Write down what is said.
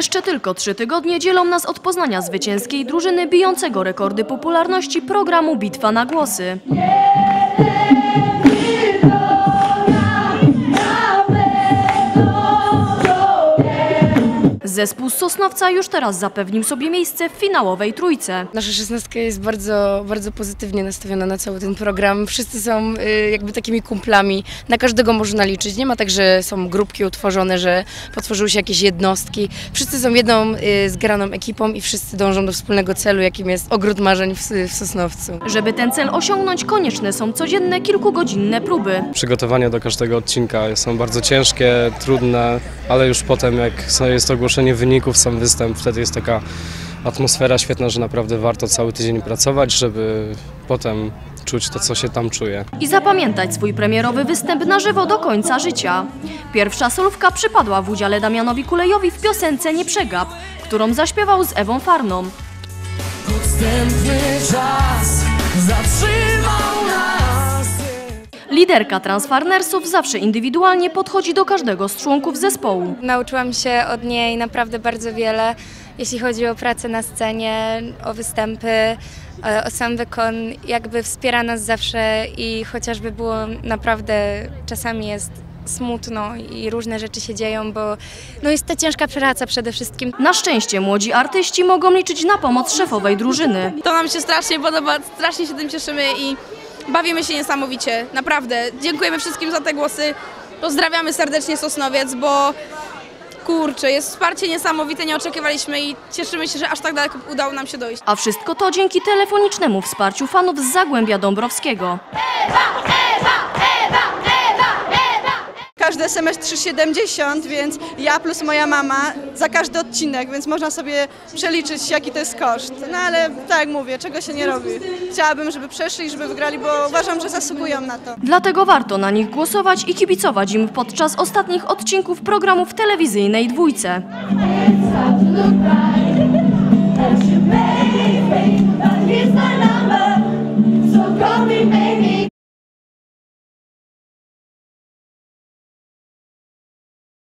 Jeszcze tylko trzy tygodnie dzielą nas od poznania zwycięskiej drużyny bijącego rekordy popularności programu Bitwa na głosy. Zespół z Sosnowca już teraz zapewnił sobie miejsce w finałowej trójce. Nasza szesnastka jest bardzo, bardzo pozytywnie nastawiona na cały ten program. Wszyscy są y, jakby takimi kumplami. Na każdego można liczyć. Nie ma tak, że są grupki utworzone, że potworzyły się jakieś jednostki. Wszyscy są jedną y, zgraną ekipą i wszyscy dążą do wspólnego celu, jakim jest ogród marzeń w, w Sosnowcu. Żeby ten cel osiągnąć, konieczne są codzienne kilkugodzinne próby. Przygotowania do każdego odcinka są bardzo ciężkie, trudne, ale już potem jak jest ogłoszenie wyników, sam występ, wtedy jest taka atmosfera świetna, że naprawdę warto cały tydzień pracować, żeby potem czuć to, co się tam czuje. i zapamiętać swój premierowy występ na żywo do końca życia. Pierwsza solówka przypadła w udziale Damianowi Kulejowi w piosence Nie przegap, którą zaśpiewał z Ewą Farną. Podstępny czas Liderka Transfarnersów zawsze indywidualnie podchodzi do każdego z członków zespołu. Nauczyłam się od niej naprawdę bardzo wiele, jeśli chodzi o pracę na scenie, o występy, e, o sam wykon. Jakby wspiera nas zawsze i chociażby było naprawdę czasami jest smutno i różne rzeczy się dzieją, bo no jest to ciężka praca przede wszystkim. Na szczęście młodzi artyści mogą liczyć na pomoc szefowej drużyny. To nam się strasznie podoba, strasznie się tym cieszymy i bawimy się niesamowicie, naprawdę. Dziękujemy wszystkim za te głosy. Pozdrawiamy serdecznie Sosnowiec, bo kurczę, jest wsparcie niesamowite, nie oczekiwaliśmy i cieszymy się, że aż tak daleko udało nam się dojść. A wszystko to dzięki telefonicznemu wsparciu fanów z Zagłębia Dąbrowskiego. Każdy SMS 3,70, więc ja plus moja mama za każdy odcinek, więc można sobie przeliczyć, jaki to jest koszt. No ale tak jak mówię, czego się nie robi. Chciałabym, żeby przeszli, żeby wygrali, bo uważam, że zasługują na to. Dlatego warto na nich głosować i kibicować im podczas ostatnich odcinków programu w telewizyjnej dwójce.